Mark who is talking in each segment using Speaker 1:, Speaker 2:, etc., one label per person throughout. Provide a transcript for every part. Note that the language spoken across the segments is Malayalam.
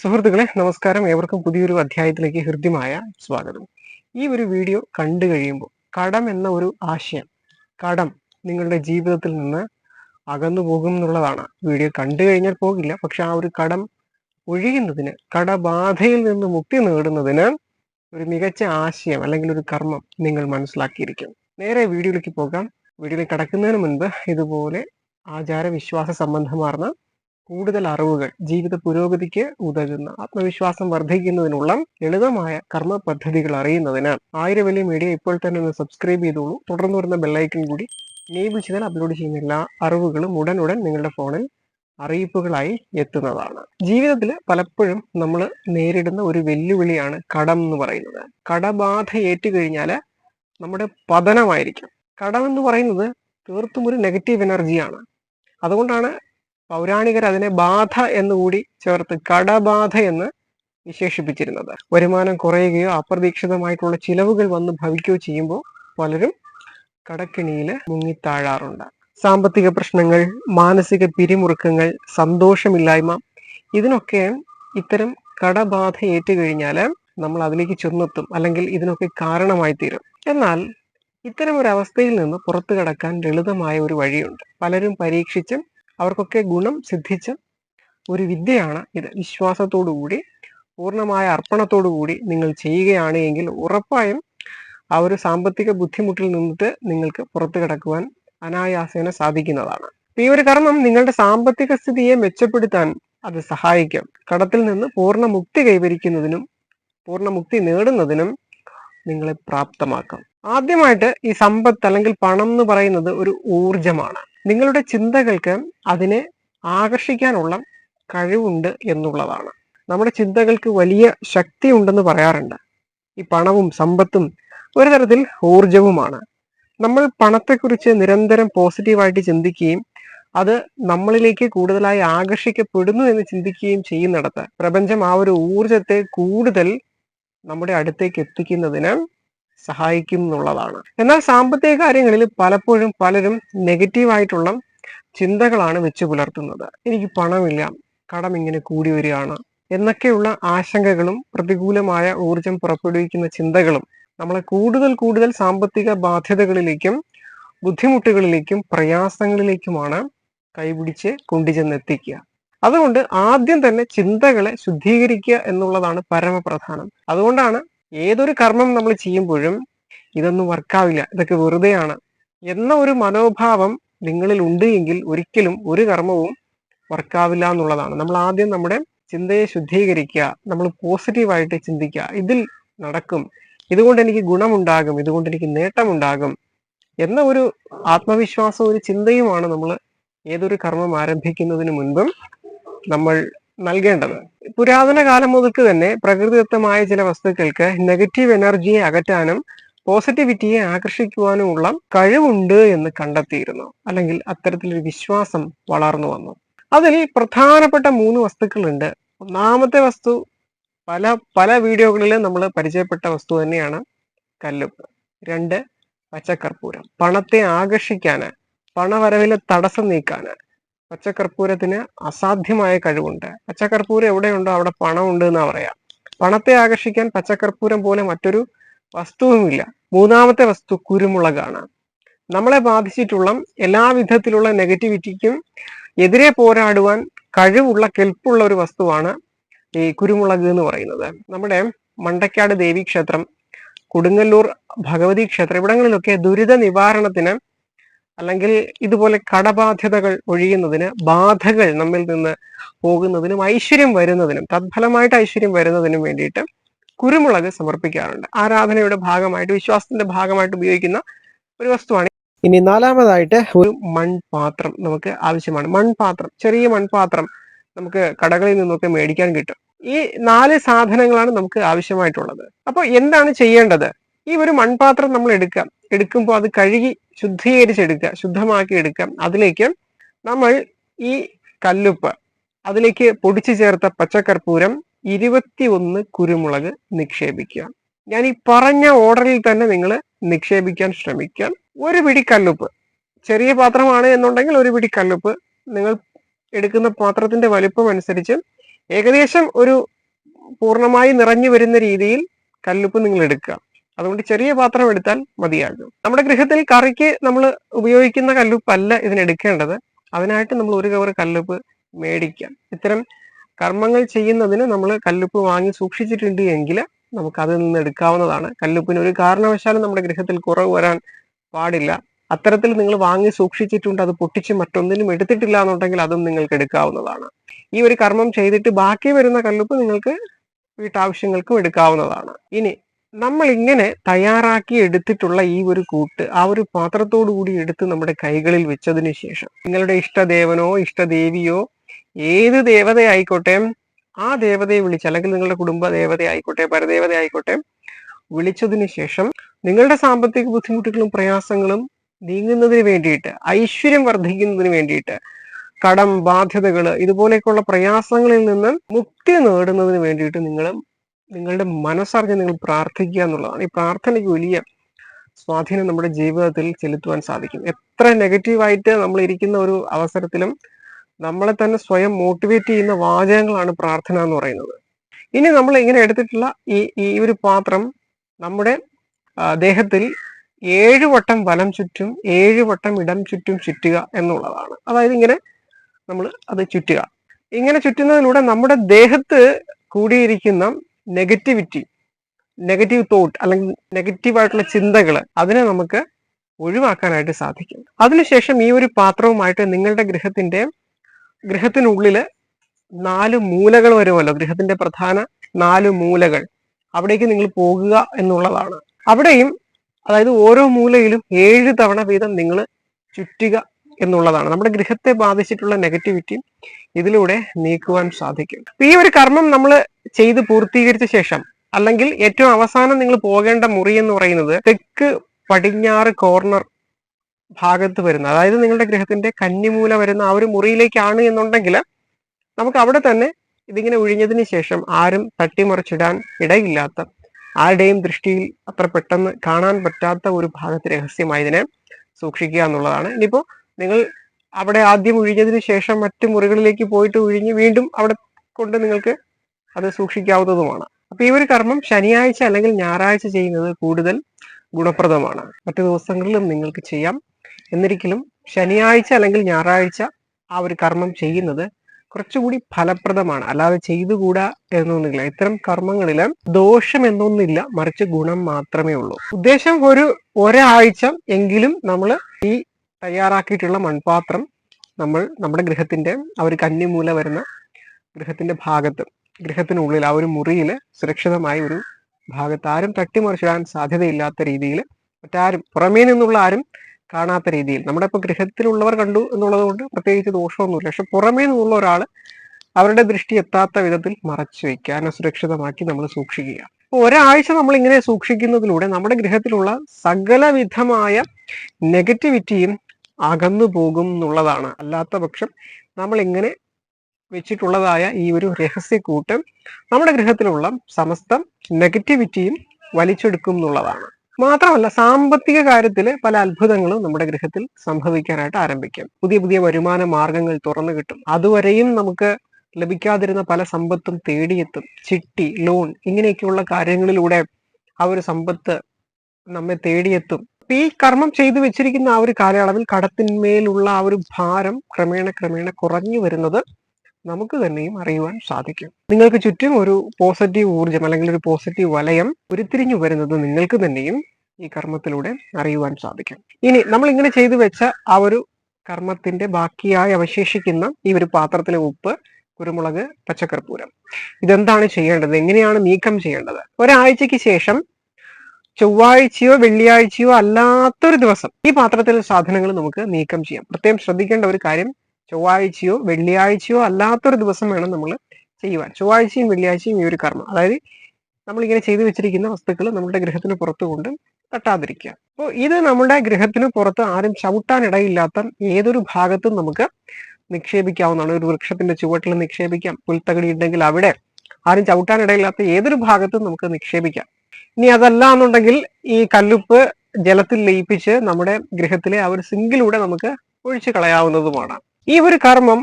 Speaker 1: സുഹൃത്തുക്കളെ നമസ്കാരം. ഏവർക്കും പുതിയൊരു അധ്യായത്തിലേക്ക് ഹൃദ്യമായ സ്വാഗതം. ഈ ഒരു വീഡിയോ കണ്ടു കഴിയുമ്പോൾ കടം എന്ന ഒരു ആശയം കടം നിങ്ങളുടെ ജീവിതത്തിൽ നിന്ന് അകന്നു പോകും എന്നുള്ളതാണ്. വീഡിയോ കണ്ടു കഴിഞ്ഞാൽ പോകില്ല. പക്ഷെ ആ ഒരു കടം ഒഴിയുന്നതിന് കടബാധയിൽ നിന്ന് മുക്തി നേടുന്നതിന് ഒരു മികച്ച ആശയം അല്ലെങ്കിൽ ഒരു കർമ്മം നിങ്ങൾ മനസ്സിലാക്കിയിരിക്കും. നേരെ വീഡിയോയിലേക്ക് പോകാം. വീഡിയോയിലേക്ക് കടക്കുന്നതിന് മുൻപ് ഇതുപോലെ ആചാര വിശ്വാസ സംബന്ധമാർന്ന കൂടുതൽ അറിവുകൾ ജീവിത പുരോഗതിക്ക് ഉതകുന്ന ആത്മവിശ്വാസം വർദ്ധിക്കുന്നതിനുള്ള ലളിതമായ കർമ്മ പദ്ധതികൾ അറിയുന്നതിന് ആയിരം വലിയ മീഡിയ ഇപ്പോൾ തന്നെ ഒന്ന് സബ്സ്ക്രൈബ് ചെയ്തോളൂ. തുടർന്ന് വരുന്ന ബെല്ലൈക്കൺ കൂടി എനേബിൾ ചെയ്താൽ അപ്ലോഡ് ചെയ്യുന്ന എല്ലാ അറിവുകളും ഉടനുടൻ നിങ്ങളുടെ ഫോണിൽ അറിയിപ്പുകളായി എത്തുന്നതാണ്. ജീവിതത്തിൽ പലപ്പോഴും നമ്മൾ നേരിടുന്ന ഒരു വെല്ലുവിളിയാണ് കടം എന്ന് പറയുന്നത്. കടബാധ ഏറ്റുകഴിഞ്ഞാൽ നമ്മുടെ പതനമായിരിക്കും. കടം എന്ന് പറയുന്നത് തീർത്തും ഒരു നെഗറ്റീവ് എനർജിയാണ് അതുകൊണ്ടാണ് പൗരാണികർ അതിനെ ബാധ എന്നുകൂടി ചേർത്ത് കടബാധ എന്ന് വിശേഷിപ്പിച്ചിരുന്നത്. വരുമാനം കുറയുകയോ അപ്രതീക്ഷിതമായിട്ടുള്ള ചിലവുകൾ വന്ന് ഭവിക്കുകയോ ചെയ്യുമ്പോൾ പലരും കടക്കിണിയിൽ മുങ്ങിത്താഴാറുണ്ട്. സാമ്പത്തിക പ്രശ്നങ്ങൾ മാനസിക പിരിമുറുക്കങ്ങൾ സന്തോഷമില്ലായ്മ ഇതിനൊക്കെ ഇത്തരം കടബാധ ഏറ്റുകഴിഞ്ഞാൽ നമ്മൾ അതിലേക്ക് ചെന്നെത്തും അല്ലെങ്കിൽ ഇതിനൊക്കെ കാരണമായി തീരും എന്നാൽ ഇത്തരം ഒരു അവസ്ഥയിൽ നിന്ന് പുറത്തു കടക്കാൻ ലളിതമായ ഒരു വഴിയുണ്ട്. പലരും പരീക്ഷിച്ചും അവർക്കൊക്കെ ഗുണം സിദ്ധിച്ച ഒരു വിദ്യയാണ് ഇത്. വിശ്വാസത്തോടുകൂടി പൂർണമായ അർപ്പണത്തോടുകൂടി നിങ്ങൾ ചെയ്യുകയാണ് എങ്കിൽ ഉറപ്പായും ആ ഒരു സാമ്പത്തിക ബുദ്ധിമുട്ടിൽ നിന്നിട്ട് നിങ്ങൾക്ക് പുറത്തു കിടക്കുവാൻ അനായാസേന സാധിക്കുന്നതാണ്. ഈ ഒരു കർമ്മം നിങ്ങളുടെ സാമ്പത്തിക സ്ഥിതിയെ മെച്ചപ്പെടുത്താൻ അത് സഹായിക്കും. കടത്തിൽ നിന്ന് പൂർണ മുക്തി കൈവരിക്കുന്നതിനും പൂർണ മുക്തി നേടുന്നതിനും നിങ്ങളെ പ്രാപ്തമാക്കാം. ആദ്യമായിട്ട് ഈ സമ്പത്ത് അല്ലെങ്കിൽ പണം എന്ന് പറയുന്നത് ഒരു ഊർജമാണ് നിങ്ങളുടെ ചിന്തകൾക്ക് അതിനെ ആകർഷിക്കാനുള്ള കഴിവുണ്ട് എന്നുള്ളതാണ്. നമ്മുടെ ചിന്തകൾക്ക് വലിയ ശക്തി ഉണ്ടെന്ന് പറയാറുണ്ട്. ഈ പണവും സമ്പത്തും ഒരു തരത്തിൽ ഊർജവുമാണ്. നമ്മൾ പണത്തെക്കുറിച്ച് നിരന്തരം പോസിറ്റീവായിട്ട് ചിന്തിക്കുകയും അത് നമ്മളിലേക്ക് കൂടുതലായി ആകർഷിക്കപ്പെടുന്നു എന്ന് ചിന്തിക്കുകയും ചെയ്യുന്നിടത്ത് പ്രപഞ്ചം ആ ഒരു ഊർജത്തെ കൂടുതൽ നമ്മുടെ അടുത്തേക്ക് എത്തിക്കുന്നതിന് സഹായിക്കും എന്നുള്ളതാണ് എന്നാൽ സാമ്പത്തിക കാര്യങ്ങളിൽ പലപ്പോഴും പലരും നെഗറ്റീവായിട്ടുള്ള ചിന്തകളാണ് വെച്ച് പുലർത്തുന്നത്. എനിക്ക് പണമില്ല കടം ഇങ്ങനെ കൂടി വരികയാണ് എന്നൊക്കെയുള്ള ആശങ്കകളും പ്രതികൂലമായ ഊർജം പുറപ്പെടുവിക്കുന്ന ചിന്തകളും നമ്മളെ കൂടുതൽ കൂടുതൽ സാമ്പത്തിക ബാധ്യതകളിലേക്കും ബുദ്ധിമുട്ടുകളിലേക്കും പ്രയാസങ്ങളിലേക്കുമാണ് കൈപിടിച്ച് കൊണ്ടുചെന്നെത്തിക്കുക. അതുകൊണ്ട് ആദ്യം തന്നെ ചിന്തകളെ ശുദ്ധീകരിക്കുക എന്നുള്ളതാണ് പരമപ്രധാനം. അതുകൊണ്ടാണ് ഏതൊരു കർമ്മം നമ്മൾ ചെയ്യുമ്പോഴും ഇതൊന്നും വർക്കാവില്ല ഇതൊക്കെ വെറുതെയാണ്. എന്ന ഒരു മനോഭാവം നിങ്ങളിൽ ഉണ്ട് എങ്കിൽ ഒരിക്കലും ഒരു കർമ്മവും വർക്കാവില്ല എന്നുള്ളതാണ്. നമ്മൾ ആദ്യം നമ്മുടെ ചിന്തയെ ശുദ്ധീകരിക്കുക നമ്മൾ പോസിറ്റീവായിട്ട് ചിന്തിക്കുക. ഇതിൽ നടക്കും. ഇതുകൊണ്ട് എനിക്ക് ഗുണമുണ്ടാകും ഇതുകൊണ്ട് എനിക്ക് നേട്ടമുണ്ടാകും എന്ന ഒരു ആത്മവിശ്വാസം ഒരു ചിന്തയുമാണ് നമ്മൾ ഏതൊരു കർമ്മം ആരംഭിക്കുന്നതിന് മുൻപും നമ്മൾ നൽകേണ്ടത്. പുരാതന കാലം മുതൽക്ക് തന്നെ പ്രകൃതിദത്തമായ ചില വസ്തുക്കൾക്ക് നെഗറ്റീവ് എനർജിയെ അകറ്റാനും പോസിറ്റിവിറ്റിയെ ആകർഷിക്കുവാനുമുള്ള കഴിവുണ്ട് എന്ന് കണ്ടെത്തിയിരുന്നു. അല്ലെങ്കിൽ അത്തരത്തിലൊരു വിശ്വാസം വളർന്നു വന്നു. അതിൽ പ്രധാനപ്പെട്ട മൂന്ന് വസ്തുക്കളുണ്ട്. ഒന്നാമത്തെ വസ്തു പല പല വീഡിയോകളിൽ നമ്മൾ പരിചയപ്പെട്ട വസ്തു തന്നെയാണ് കല്ലുപ്പ്. രണ്ട് പച്ചക്കർപ്പൂരം. പണത്തെ ആകർഷിക്കാന് പണവരവിലെ തടസ്സം നീക്കാന്. പച്ചക്കർപ്പൂരത്തിന് അസാധ്യമായ കഴിവുണ്ട്. പച്ചക്കർപ്പൂരം എവിടെയുണ്ടോ അവിടെ പണമുണ്ട് എന്നാ പറയാ. പണത്തെ ആകർഷിക്കാൻ പച്ചക്കർപ്പൂരം പോലെ മറ്റൊരു വസ്തുവുമില്ല. മൂന്നാമത്തെ വസ്തു കുരുമുളകാണ്. നമ്മളെ ബാധിച്ചിട്ടുള്ള എല്ലാ വിധത്തിലുള്ള നെഗറ്റിവിറ്റിക്കും എതിരെ പോരാടുവാൻ കഴിവുള്ള കെൽപ്പുള്ള ഒരു വസ്തുവാണ് ഈ കുരുമുളക് എന്ന് പറയുന്നത്. നമ്മുടെ മണ്ടക്കാട് ദേവി ക്ഷേത്രം കൊടുങ്ങല്ലൂർ ഭഗവതി ക്ഷേത്രം ഇവിടങ്ങളിലൊക്കെ ദുരിത നിവാരണത്തിന് അല്ലെങ്കിൽ ഇതുപോലെ കടബാധ്യതകൾ ഒഴിയുന്നതിന് ബാധകൾ നമ്മിൽ നിന്ന് പോകുന്നതിനും ഐശ്വര്യം വരുന്നതിനും തത്ഫലമായിട്ട് ഐശ്വര്യം വരുന്നതിനും വേണ്ടിയിട്ട് കുരുമുളക് സമർപ്പിക്കാറുണ്ട്. ആരാധനയുടെ ഭാഗമായിട്ട് വിശ്വാസത്തിന്റെ ഭാഗമായിട്ട് ഉപയോഗിക്കുന്ന ഒരു വസ്തുവാണ്. ഇനി നാലാമതായിട്ട് ഒരു മൺപാത്രം നമുക്ക് ആവശ്യമാണ്. മൺപാത്രം ചെറിയ മൺപാത്രം നമുക്ക് കടകളിൽ നിന്നൊക്കെ മേടിക്കാൻ കിട്ടും. ഈ നാല് സാധനങ്ങളാണ് നമുക്ക് ആവശ്യമായിട്ടുള്ളത്. അപ്പോൾ എന്താണ് ചെയ്യേണ്ടത്? ഈ ഒരു മൺപാത്രം നമ്മൾ എടുക്കാം എടുക്കുമ്പോൾ അത് കഴുകി ശുദ്ധീകരിച്ചെടുക്കുക ശുദ്ധമാക്കി എടുക്കാം അതിലേക്ക് നമ്മൾ ഈ കല്ലുപ്പ് അതിലേക്ക് പൊടിച്ചു ചേർത്ത പച്ചക്കർപ്പൂരം ഇരുപത്തി ഒന്ന് കുരുമുളക് നിക്ഷേപിക്കുക. ഞാൻ ഈ പറഞ്ഞ ഓർഡറിൽ തന്നെ നിങ്ങൾ നിക്ഷേപിക്കാൻ ശ്രമിക്കുക. ഒരു പിടി കല്ലുപ്പ് ചെറിയ പാത്രമാണ് എന്നുണ്ടെങ്കിൽ ഒരു പിടി കല്ലുപ്പ് നിങ്ങൾ എടുക്കുന്ന പാത്രത്തിന്റെ വലിപ്പം അനുസരിച്ച് ഏകദേശം ഒരു പൂർണമായി നിറഞ്ഞു വരുന്ന രീതിയിൽ കല്ലുപ്പ് നിങ്ങൾ എടുക്കുക. അതുകൊണ്ട് ചെറിയ പാത്രം എടുത്താൽ മതിയാകും നമ്മുടെ ഗൃഹത്തിൽ കറിക്ക് നമ്മൾ ഉപയോഗിക്കുന്ന കല്ലുപ്പല്ല ഇതിനെടുക്കേണ്ടത് അതിനായിട്ട് നമ്മൾ ഒരു കവർ കല്ലുപ്പ് മേടിക്കാം. ഇത്തരം കർമ്മങ്ങൾ ചെയ്യുന്നതിന് നമ്മൾ കല്ലുപ്പ് വാങ്ങി സൂക്ഷിച്ചിട്ടുണ്ട് എങ്കിൽ നമുക്ക് അതിൽ നിന്ന് എടുക്കാവുന്നതാണ്. കല്ലുപ്പിന് ഒരു കാരണവശാലും നമ്മുടെ ഗൃഹത്തിൽ കുറവ് വരാൻ പാടില്ല. അത്തരത്തിൽ നിങ്ങൾ വാങ്ങി സൂക്ഷിച്ചിട്ടുണ്ട് അത് പൊട്ടിച്ച് മറ്റൊന്നിനും എടുത്തിട്ടില്ല എന്നുണ്ടെങ്കിൽ അതും നിങ്ങൾക്ക് എടുക്കാവുന്നതാണ്. ഈ ഒരു കർമ്മം ചെയ്തിട്ട് ബാക്കി വരുന്ന കല്ലുപ്പ് നിങ്ങൾക്ക് വീട്ടാവശ്യങ്ങൾക്കും എടുക്കാവുന്നതാണ്. ഇനി നമ്മൾ ഇങ്ങനെ തയ്യാറാക്കി എടുത്തിട്ടുള്ള ഈ ഒരു കൂട്ട് ആ ഒരു പാത്രത്തോടു കൂടി എടുത്ത് നമ്മുടെ കൈകളിൽ വെച്ചതിന് ശേഷം നിങ്ങളുടെ ഇഷ്ടദേവനോ ഇഷ്ടദേവിയോ ഏത് ദേവതയായിക്കോട്ടെ ആ ദേവതയെ വിളിച്ച് അല്ലെങ്കിൽ നിങ്ങളുടെ കുടുംബ ദേവത ആയിക്കോട്ടെ പരദേവത ആയിക്കോട്ടെ വിളിച്ചതിന് ശേഷം നിങ്ങളുടെ സാമ്പത്തിക ബുദ്ധിമുട്ടുകളും പ്രയാസങ്ങളും നീങ്ങുന്നതിന് വേണ്ടിയിട്ട് ഐശ്വര്യം വർദ്ധിക്കുന്നതിന് വേണ്ടിയിട്ട് കടം ബാധ്യതകൾ ഇതുപോലെയൊക്കെയുള്ള പ്രയാസങ്ങളിൽ നിന്ന് മുക്തി നേടുന്നതിന് വേണ്ടിയിട്ട് നിങ്ങൾ നിങ്ങളുടെ മനസ്സറിഞ്ഞ് നിങ്ങൾ പ്രാർത്ഥിക്കുക എന്നുള്ളതാണ്. ഈ പ്രാർത്ഥനയ്ക്ക് വലിയ സ്വാധീനം നമ്മുടെ ജീവിതത്തിൽ ചെലുത്തുവാൻ സാധിക്കും. എത്ര നെഗറ്റീവായിട്ട് നമ്മൾ ഇരിക്കുന്ന ഒരു അവസരത്തിലും നമ്മളെ തന്നെ സ്വയം മോട്ടിവേറ്റ് ചെയ്യുന്ന വാചകങ്ങളാണ് പ്രാർത്ഥന എന്ന് പറയുന്നത്. ഇനി നമ്മൾ ഇങ്ങനെ എടുത്തിട്ടുള്ള ഈ ഈ ഒരു പാത്രം നമ്മുടെ ദേഹത്തിൽ ഏഴ് വട്ടം വലം ചുറ്റും ഏഴ് വട്ടം ഇടം ചുറ്റും ചുറ്റുക എന്നുള്ളതാണ്. അതായത് ഇങ്ങനെ നമ്മൾ അത് ചുറ്റുക. ഇങ്ങനെ ചുറ്റുന്നതിലൂടെ നമ്മുടെ ദേഹത്ത് കൂടിയിരിക്കുന്ന നെഗറ്റിവിറ്റി നെഗറ്റീവ് തോട്ട് അല്ലെങ്കിൽ നെഗറ്റീവ് ആയിട്ടുള്ള ചിന്തകൾ അതിനെ നമുക്ക് ഒഴിവാക്കാനായിട്ട് സാധിക്കും. അതിനുശേഷം ഈ ഒരു പാത്രവുമായിട്ട് നിങ്ങളുടെ ഗൃഹത്തിന്റെ ഗ്രഹത്തിനുള്ളിൽ നാല് മൂലകൾ വരുമല്ലോ. ഗൃഹത്തിന്റെ പ്രധാന നാല് മൂലകൾ. അവിടേക്ക് നിങ്ങൾ പോകുക എന്നുള്ളതാണ്. അവിടെയും അതായത് ഓരോ മൂലയിലും ഏഴ് തവണ വീതം നിങ്ങൾ ചുറ്റുക എന്നുള്ളതാണ്. നമ്മുടെ ഗൃഹത്തെ ബാധിച്ചിട്ടുള്ള നെഗറ്റിവിറ്റി ഇതിലൂടെ നീക്കുവാൻ സാധിക്കും. ഈ ഒരു കർമ്മം നമ്മൾ ചെയ്ത് പൂർത്തീകരിച്ച ശേഷം അല്ലെങ്കിൽ ഏറ്റവും അവസാനം നിങ്ങൾ പോകേണ്ട മുറി എന്ന് പറയുന്നത് തെക്ക് പടിഞ്ഞാറ് കോർണർ ഭാഗത്ത് വരുന്ന അതായത് നിങ്ങളുടെ ഗ്രഹത്തിന്റെ കന്നിമൂല വരുന്ന ആ ഒരു മുറിയിലേക്കാണ് എന്നുണ്ടെങ്കിൽ നമുക്ക് അവിടെ തന്നെ ഇതിങ്ങനെ ഒഴിഞ്ഞതിന് ശേഷം ആരും തട്ടിമറിച്ചിടാൻ ഇടയില്ലാത്ത ആരുടെയും ദൃഷ്ടിയിൽ അത്ര പെട്ടെന്ന് കാണാൻ പറ്റാത്ത ഒരു ഭാഗത്ത് രഹസ്യമായി ഇതിനെ സൂക്ഷിക്കുക എന്നുള്ളതാണ്. ഇനിയിപ്പോ നിങ്ങൾ അവിടെ ആദ്യം ഒഴിഞ്ഞതിന് ശേഷം മറ്റു മുറികളിലേക്ക് പോയിട്ട് ഒഴിഞ്ഞ് വീണ്ടും അവിടെ കൊണ്ട് നിങ്ങൾക്ക് അത് സൂക്ഷിക്കാവുന്നതുമാണ്. അപ്പൊ ഈ ഒരു കർമ്മം ശനിയാഴ്ച അല്ലെങ്കിൽ ഞായറാഴ്ച ചെയ്യുന്നത് കൂടുതൽ ഗുണപ്രദമാണ്. മറ്റു ദിവസങ്ങളിലും നിങ്ങൾക്ക് ചെയ്യാം. എന്നിരിക്കലും ശനിയാഴ്ച അല്ലെങ്കിൽ ഞായറാഴ്ച ആ ഒരു കർമ്മം ചെയ്യുന്നത് കുറച്ചുകൂടി ഫലപ്രദമാണ്. അല്ലാതെ ചെയ്തുകൂടാ എന്നൊന്നുമില്ല. ഇത്തരം കർമ്മങ്ങളിൽ ദോഷം എന്നൊന്നില്ല. മറിച്ച് ഗുണം മാത്രമേ ഉള്ളൂ. ഉദ്ദേശം ഒരു ഒരാഴ്ച എങ്കിലും നമ്മൾ ഈ തയ്യാറാക്കിയിട്ടുള്ള മൺപാത്രം നമ്മൾ നമ്മുടെ ഗൃഹത്തിന്റെ ആ ഒരു കന്നിമൂല വരുന്ന ഗൃഹത്തിന്റെ ഭാഗത്ത് ഗൃഹത്തിനുള്ളിൽ ആ ഒരു മുറിയിൽ സുരക്ഷിതമായ ഒരു ഭാഗത്ത് ആരും തട്ടിമറിച്ചിടാൻ സാധ്യതയില്ലാത്ത രീതിയിൽ മറ്റാരും പുറമേ നിന്നുള്ള ആരും കാണാത്ത രീതിയിൽ. നമ്മുടെ ഇപ്പൊ ഗൃഹത്തിലുള്ളവർ കണ്ടു എന്നുള്ളത് കൊണ്ട് പ്രത്യേകിച്ച് ദോഷമൊന്നുമില്ല. പക്ഷെ പുറമേ നിന്നുള്ള ഒരാൾ അവരുടെ ദൃഷ്ടി എത്താത്ത വിധത്തിൽ മറച്ചു വയ്ക്കാൻ സുരക്ഷിതമാക്കി നമ്മൾ സൂക്ഷിക്കുക. ഒരാഴ്ച നമ്മൾ ഇങ്ങനെ സൂക്ഷിക്കുന്നതിലൂടെ നമ്മുടെ ഗൃഹത്തിലുള്ള സകലവിധമായ നെഗറ്റിവിറ്റിയും അകന്നു പോകും എന്നുള്ളതാണ്. അല്ലാത്ത പക്ഷം നമ്മൾ ഇങ്ങനെ വെച്ചിട്ടുള്ളതായ ഈ ഒരു രഹസ്യക്കൂട്ട് നമ്മുടെ ഗ്രഹത്തിലുള്ള സമസ്ത നെഗറ്റിവിറ്റിയും വലിച്ചെടുക്കും എന്നുള്ളതാണ്. മാത്രമല്ല സാമ്പത്തിക കാര്യത്തിൽ പല അത്ഭുതങ്ങളും നമ്മുടെ ഗ്രഹത്തിൽ സംഭവിക്കാനായിട്ട് ആരംഭിക്കും. പുതിയ പുതിയ വരുമാന മാർഗങ്ങൾ തുറന്നു കിട്ടും. അതുവരെയും നമുക്ക് ലഭിക്കാതിരുന്ന പല സമ്പത്തും തേടിയെത്തും. ചിട്ടി ലോൺ ഇങ്ങനെയൊക്കെയുള്ള കാര്യങ്ങളിലൂടെ ആ ഒരു സമ്പത്ത് നമ്മെ തേടിയെത്തും. ഈ കർമ്മം ചെയ്തു വെച്ചിരിക്കുന്ന ആ ഒരു കാലയളവിൽ കടത്തിന്മേലുള്ള ആ ഒരു ഭാരം ക്രമേണ ക്രമേണ കുറഞ്ഞു വരുന്നത് നമുക്ക് തന്നെയും അറിയുവാൻ സാധിക്കും. നിങ്ങൾക്ക് ചുറ്റും ഒരു പോസിറ്റീവ് ഊർജം അല്ലെങ്കിൽ ഒരു പോസിറ്റീവ് വലയം ഉരുത്തിരിഞ്ഞു വരുന്നത് നിങ്ങൾക്ക് തന്നെയും ഈ കർമ്മത്തിലൂടെ അറിയുവാൻ സാധിക്കും. ഇനി നമ്മൾ ഇങ്ങനെ ചെയ്തു വെച്ച ആ ഒരു കർമ്മത്തിന്റെ ബാക്കിയായി അവശേഷിക്കുന്ന ഈ ഒരു പാത്രത്തിലെ ഉപ്പ് കുരുമുളക് പച്ചക്കർപ്പൂരം. ഇതെന്താണ് ചെയ്യേണ്ടത്? എങ്ങനെയാണ് നീക്കം ചെയ്യേണ്ടത്? ഒരാഴ്ചയ്ക്ക് ശേഷം ചൊവ്വാഴ്ചയോ വെള്ളിയാഴ്ചയോ അല്ലാത്തൊരു ദിവസം ഈ പാത്രത്തിൽ സാധനങ്ങൾ നമുക്ക് നീക്കം ചെയ്യാം. പ്രത്യേകം ശ്രദ്ധിക്കേണ്ട ഒരു കാര്യം ചൊവ്വാഴ്ചയോ വെള്ളിയാഴ്ചയോ അല്ലാത്തൊരു ദിവസം വേണം നമ്മൾ ചെയ്യുവാൻ. ചൊവ്വാഴ്ചയും വെള്ളിയാഴ്ചയും ഈ ഒരു കർമ്മം. അതായത് നമ്മളിങ്ങനെ ചെയ്തു വെച്ചിരിക്കുന്ന വസ്തുക്കൾ നമ്മുടെ ഗൃഹത്തിന് പുറത്തു കൊണ്ട് തട്ടാതിരിക്കുക. അപ്പോൾ ഇത് നമ്മുടെ ഗൃഹത്തിന് പുറത്ത് ആരും ചവിട്ടാനിടയില്ലാത്ത ഏതൊരു ഭാഗത്തും നമുക്ക് നിക്ഷേപിക്കാവുന്നതാണ്. ഒരു വൃക്ഷത്തിന്റെ ചുവട്ടിൽ നിക്ഷേപിക്കാം പുൽത്തകടി ഉണ്ടെങ്കിൽ അവിടെ ആരും ചവിട്ടാനിടയില്ലാത്ത ഏതൊരു ഭാഗത്തും നമുക്ക് നിക്ഷേപിക്കാം. ഇനി അതല്ല എന്നുണ്ടെങ്കിൽ ഈ കല്ലുപ്പ് ജലത്തിൽ ലയിപ്പിച്ച് നമ്മുടെ ഗൃഹത്തിലെ ആ ഒരു സിങ്കിലൂടെ നമുക്ക് ഒഴിച്ചു കളയാവുന്നതുമാണ്. ഈ ഒരു കർമ്മം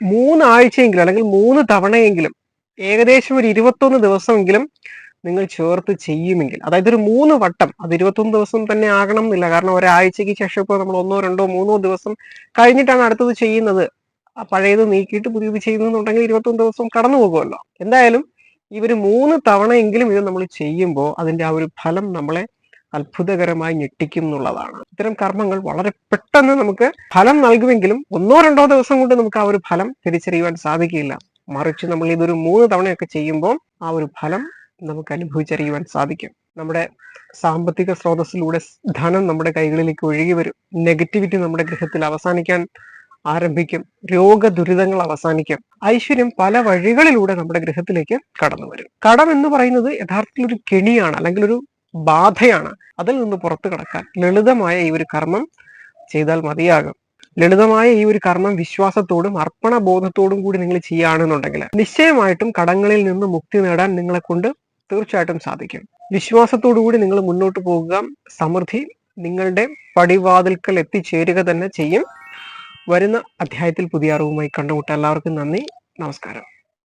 Speaker 1: മൂന്നാഴ്ചയെങ്കിലും അല്ലെങ്കിൽ മൂന്ന് തവണയെങ്കിലും ഏകദേശം ഒരു ഇരുപത്തൊന്ന് ദിവസമെങ്കിലും നിങ്ങൾ ചേർത്ത് ചെയ്യുമെങ്കിൽ അതായത് ഒരു മൂന്ന് വട്ടം അത് ഇരുപത്തൊന്ന് ദിവസം തന്നെ ആകണം എന്നില്ല. കാരണം ഒരാഴ്ചയ്ക്ക് ശേഷം ഇപ്പോൾ നമ്മൾ ഒന്നോ രണ്ടോ മൂന്നോ ദിവസം കഴിഞ്ഞിട്ടാണ് അടുത്തത് ചെയ്യുന്നത്. പഴയത് നീക്കിയിട്ട് പുതിയത് ചെയ്യുന്നുണ്ടെങ്കിൽ ഇരുപത്തൊന്ന് ദിവസം കടന്നു പോകുമല്ലോ എന്തായാലും ഒരു മൂന്ന് തവണയെങ്കിലും ഇത് നമ്മൾ ചെയ്യുമ്പോൾ അതിന്റെ ആ ഒരു ഫലം നമ്മളെ അത്ഭുതകരമായി ഞെട്ടിക്കും എന്നുള്ളതാണ്. ഇത്തരം കർമ്മങ്ങൾ വളരെ പെട്ടെന്ന് നമുക്ക് ഫലം നൽകുമെങ്കിലും ഒന്നോ രണ്ടോ ദിവസം കൊണ്ട് നമുക്ക് ആ ഒരു ഫലം തിരിച്ചറിയുവാൻ സാധിക്കില്ല. മറിച്ച് നമ്മൾ ഇതൊരു മൂന്ന് തവണയൊക്കെ ചെയ്യുമ്പോൾ ആ ഒരു ഫലം നമുക്ക് അനുഭവിച്ചറിയുവാൻ സാധിക്കും. നമ്മുടെ സാമ്പത്തിക സ്രോതസ്സിലൂടെ ധനം നമ്മുടെ കൈകളിലേക്ക് ഒഴുകി വരും. നെഗറ്റിവിറ്റി നമ്മുടെ ഗൃഹത്തിൽ അവസാനിക്കാൻ ആരംഭിക്കും. രോഗദുരിതങ്ങൾ അവസാനിക്കും. ഐശ്വര്യം പല വഴികളിലൂടെ നമ്മുടെ ഗൃഹത്തിലേക്ക് കടന്നു വരും. കടം എന്ന് പറയുന്നത് യഥാർത്ഥത്തിൽ ഒരു കെണിയാണ് അല്ലെങ്കിൽ ഒരു ബാധയാണ്. അതിൽ നിന്ന് പുറത്തു കടക്കാൻ ലളിതമായ ഈ ഒരു കർമ്മം ചെയ്താൽ മതിയാകും. ലളിതമായ ഈ ഒരു കർമ്മം വിശ്വാസത്തോടും അർപ്പണബോധത്തോടും കൂടി നിങ്ങൾ ചെയ്യുകയാണെന്നുണ്ടെങ്കിൽ നിശ്ചയമായിട്ടും കടങ്ങളിൽ നിന്ന് മുക്തി നേടാൻ നിങ്ങളെ കൊണ്ട് തീർച്ചയായിട്ടും സാധിക്കും. വിശ്വാസത്തോടു കൂടി നിങ്ങൾ മുന്നോട്ട് പോകുക. സമൃദ്ധി നിങ്ങളുടെ പടിവാതിൽക്കൽ എത്തിച്ചേരുക തന്നെ ചെയ്യും. വരുന്ന അധ്യായത്തിൽ പുതിയ അറിവുമായി കണ്ടുമുട്ട എല്ലാവർക്കും നന്ദി. നമസ്കാരം.